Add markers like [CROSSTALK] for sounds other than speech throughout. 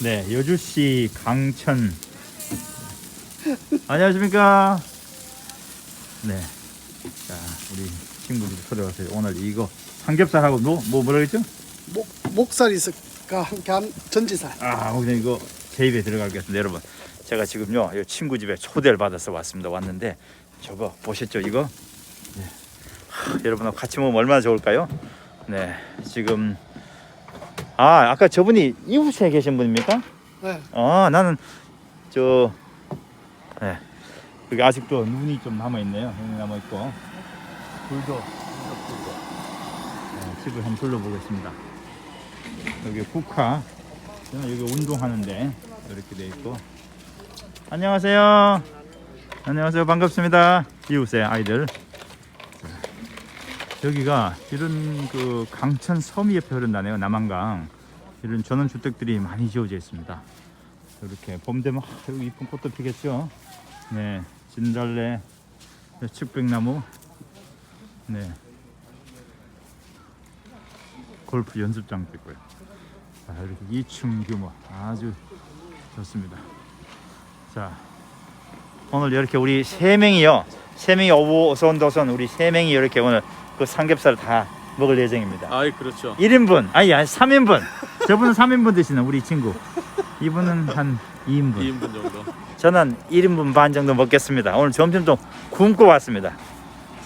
네, 여주시 강천. 안녕하십니까? 네. 자, 우리 친구들 들어와서 오늘 이거 삼겹살하고 뭐, 뭐 뭐라 그랬죠? 목, 목살이가 함께 한 전지살. 아, 오늘 이거 제 입에 들어가겠습니다, 여러분. 제가 지금요, 이 친구 집에 초대를 받아서 왔습니다. 왔는데 저거 보셨죠, 이거? 네. 하, 여러분하고 같이 먹으면 얼마나 좋을까요? 네, 지금 아, 아까 저분이 이웃에 계신 분입니까? 네. 아, 나는 저 네. 여기 아직도 눈이 좀 남아 있네요. 눈이 남아 있고 불도 불도 네, 집을 한번 둘러보겠습니다. 여기 국화 여기 운동하는데 이렇게 돼 있고 안녕하세요. 안녕하세요. 반갑습니다. 이웃의 아이들. 자, 여기가 이런 그 강천 섬 옆에 흐른다네요. 남한강 이런 전원 주택들이 많이 지어져 있습니다. 이렇게 봄 되면 하, 여기 이쁜 꽃도 피겠죠. 네, 진달래, 네, 측백나무, 네, 골프 연습장도 있고요. 자, 이렇게 2층 규모 아주 좋습니다. 자, 오늘 이렇게 우리 세 명이요, 세 명이 오선 도선 우리 세 명이 이렇게 오늘 그 삼겹살 다 먹을 예정입니다. 아이 그렇죠. 1인분 아니 아니 3인분 저분은 3인분 드시는 우리 친구. 이분은 한 2인분. 2인분 정도. 저는 1인분 반 정도 먹겠습니다. 오늘 점심도 굶고 왔습니다.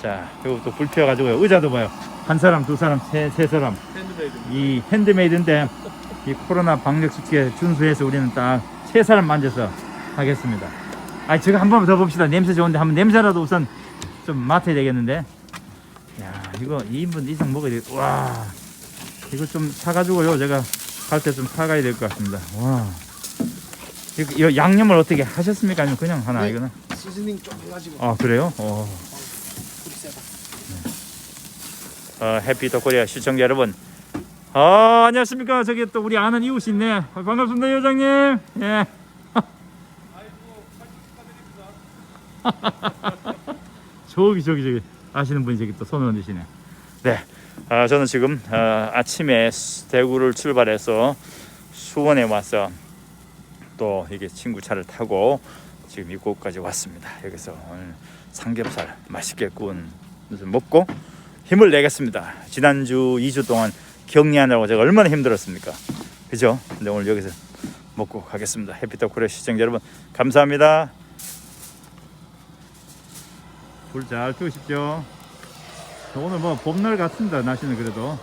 자 그리고 또불 피워가지고 의자도 봐요. 한 사람 두 사람 세, 세 사람. 핸드메이드. 이 핸드메이드인데 이 코로나 방역 수칙에 준수해서 우리는 딱 세 사람 만져서 하겠습니다. 아 제가 한번 더 봅시다. 냄새 좋은데 한번 냄새라도 우선 좀 맡아야 되겠는데. 야 이거 2인분 이상 먹어야 돼 와 이거 좀 사가지고요 제가 갈때좀 사가야 될 것 같습니다 와 이거, 이거 양념을 어떻게 하셨습니까 아니면 그냥 하나 네. 이거는 시즈닝 좀 해가지고 아 그래요 어. 불이 세다. 어, 해피 더 코리아 시청자 여러분. 아, 안녕하십니까. 저기 또 우리 아는 이웃이 있네. 아, 반갑습니다, 여장님. 예. [LAUGHS] 저기 저기 저기 아시는 분이 저기 또 손을 얹으시네. 네. 아, 저는 지금 어, 아침에 수- 대구를 출발해서 수원에 와서 또 이게 친구 차를 타고 지금 이곳까지 왔습니다. 여기서 오늘 삼겹살 맛있게 구운 먹고 힘을 내겠습니다. 지난주 2주 동안 격리하느라고 제가 얼마나 힘들었습니까? 그죠? 근데 오늘 여기서 먹고 가겠습니다. 코리아 시청자 여러분 감사합니다. 불 잘 피우십시오. 오늘 뭐 봄날 같습니다. 날씨는 그래도